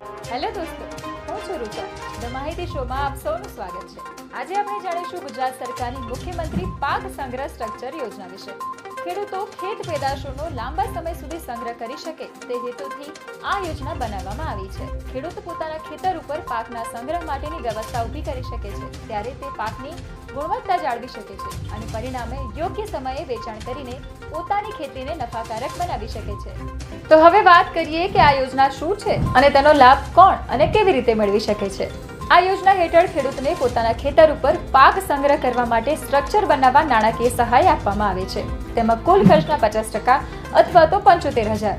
નમસ્તે હું છું રૂચા ધ માહિતી શોમાં આપ સૌનું સ્વાગત છે. આજે આપણે જાણીશું ગુજરાત સરકારની મુખ્યમંત્રી પાક સંગ્રહ સ્ટ્રક્ચર યોજના વિશે. ખેડૂતો ખેત પેદાશોનો લાંબા સમય સુધી સંગ્રહ કરી શકે તે હેતુથી આ યોજના બનાવવામાં આવી છે. ખેડૂત પોતાના ખેતર ઉપર પાકના સંગ્રહ માટેની વ્યવસ્થા ઊભી કરી શકે છે. ત્યારે તે પાકની ગુણવત્તા જાળવી શકે છે અને પરિણામે યોગ્ય સમયે વેચાણ કરીને પોતાની ખેતીને નફાકારક બનાવી શકે છે. તો હવે વાત કરીએ કે આ યોજના શું છે અને તેનો લાભ કોણ અને કેવી રીતે મેળવી શકે છે. આ યોજના હેઠળ ખેડૂતને પોતાના ખેતર ઉપર પાક સંગ્રહ કરવા માટે સ્ટ્રક્ચર બનાવવા નાણાકીય સહાય આપવામાં આવે છે. તેમાં કુલ ખર્ચના પચાસ ટકા અથવા તો પંચોતેર હજાર.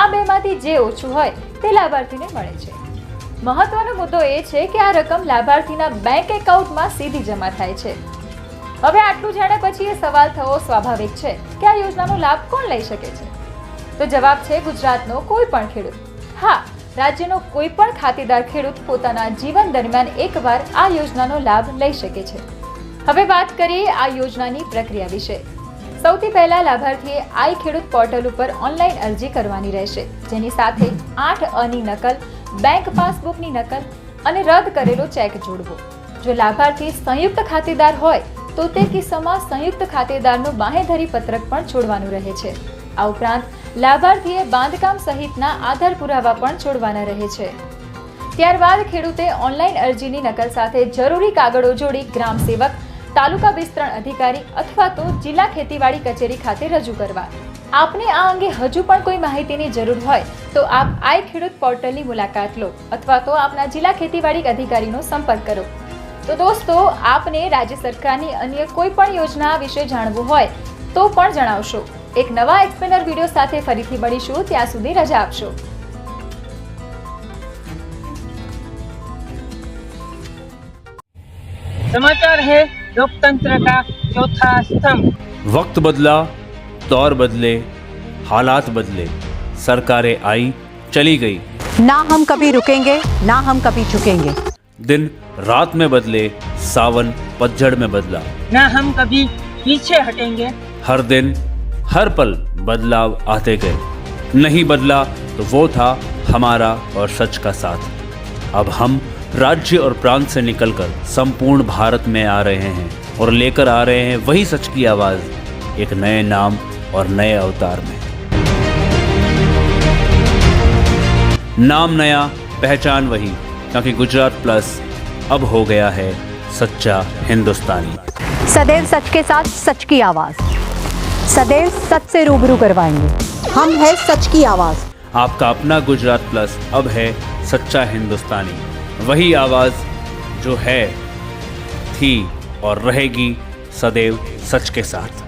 આ બેમાંથી જે ઓછું હોય તે લાભાર્થીને મળે છે. મહત્વનો મુદ્દો એ છે કે આ રકમ લાભાર્થીના બેંક એકાઉન્ટમાં સીધી જમા થાય છે. હવે આટલું જાણ્યા પછી એ સવાલ થવો સ્વાભાવિક છે કે આ યોજનાનો લાભ કોણ લઈ શકે છે? તો જવાબ છે ગુજરાતનો કોઈ પણ ખેડૂત. હા રાજ્યનો કોઈ પણ ખાતેદાર ખેડૂત પોતાના જીવન દરમિયાન એકવાર આ યોજનાનો લાભ લઈ શકે છે. હવે વાત કરીએ આ યોજનાની પ્રક્રિયા વિશે. સૌથી પહેલા લાભાર્થીએ આઈ ખેડૂત પોર્ટલ ઉપર ઓનલાઈન અરજી કરવાની રહેશે, જેની સાથે આઠ અની નકલ, બેંક પાસબુકની નકલ અને રદ કરેલો ચેક જોડવો. જો લાભાર્થી સંયુક્ત ખાતેદાર હોય, તો તે કિસ્સામાં સંયુક્ત ખાતેદારનું બાહેધરી પત્રક પણ છોડવાનું રહે છે. આ ઉપરાંત લાભાર્થીએ બાંધકામ સહિતના આધાર પુરાવા પણ છોડવાના રહે છે. ત્યારબાદ ખેડૂતે ઓનલાઈન અરજીની નકલ સાથે જરૂરી કાગળો જોડી ગ્રામ સેવક, તાલુકા વિસ્તરણ અધિકારી અથવા તો જિલ્લા ખેતીવાડી કચેરી ખાતે રજૂ કરવા. આપને આ અંગે હજુ પણ કોઈ માહિતીની જરૂર હોય તો આપ આઈ ખેડૂત પોર્ટલની મુલાકાત લો અથવા તો આપના જિલ્લા ખેતીવાડી અધિકારીનો સંપર્ક કરો. તો દોસ્તો, આપને રાજ્ય સરકારની અન્ય કોઈ પણ યોજના વિશે જાણવું હોય તો પણ જણાવશો. એક નવા એક્સપ્લેનર વિડીયો સાથે ફરીથી મળીશું ત્યાં સુધી રજા આપશો समाचार है लोकतंत्र का चौथा स्तंभ वक्त बदला दौर बदले हालात बदले सरकारें आई चली गई ना हम कभी रुकेंगे ना हम कभी झुकेंगे दिन रात में बदले सावन पतझड़ में बदला न हम कभी पीछे हटेंगे हर दिन हर पल बदलाव आते गए। नहीं बदला तो वो था हमारा और सच का साथ। अब हम राज्य और प्रांत से निकलकर संपूर्ण भारत में आ रहे हैं और लेकर आ रहे हैं वही सच की आवाज़, एक नए नाम और नए अवतार में। नाम नया, पहचान वही, क्योंकि गुजरात प्लस अब हो गया है सच्चा हिंदुस्तानी। सदैव सच के साथ सच की आवाज़। सदैव सच से रूबरू करवाएँगे। हम है सच की आवाज़। आपका अपना गुजरात प्लस अब है सच्चा हिंदुस्तानी। वही आवाज़ जो है थी और रहेगी सदैव सच के साथ।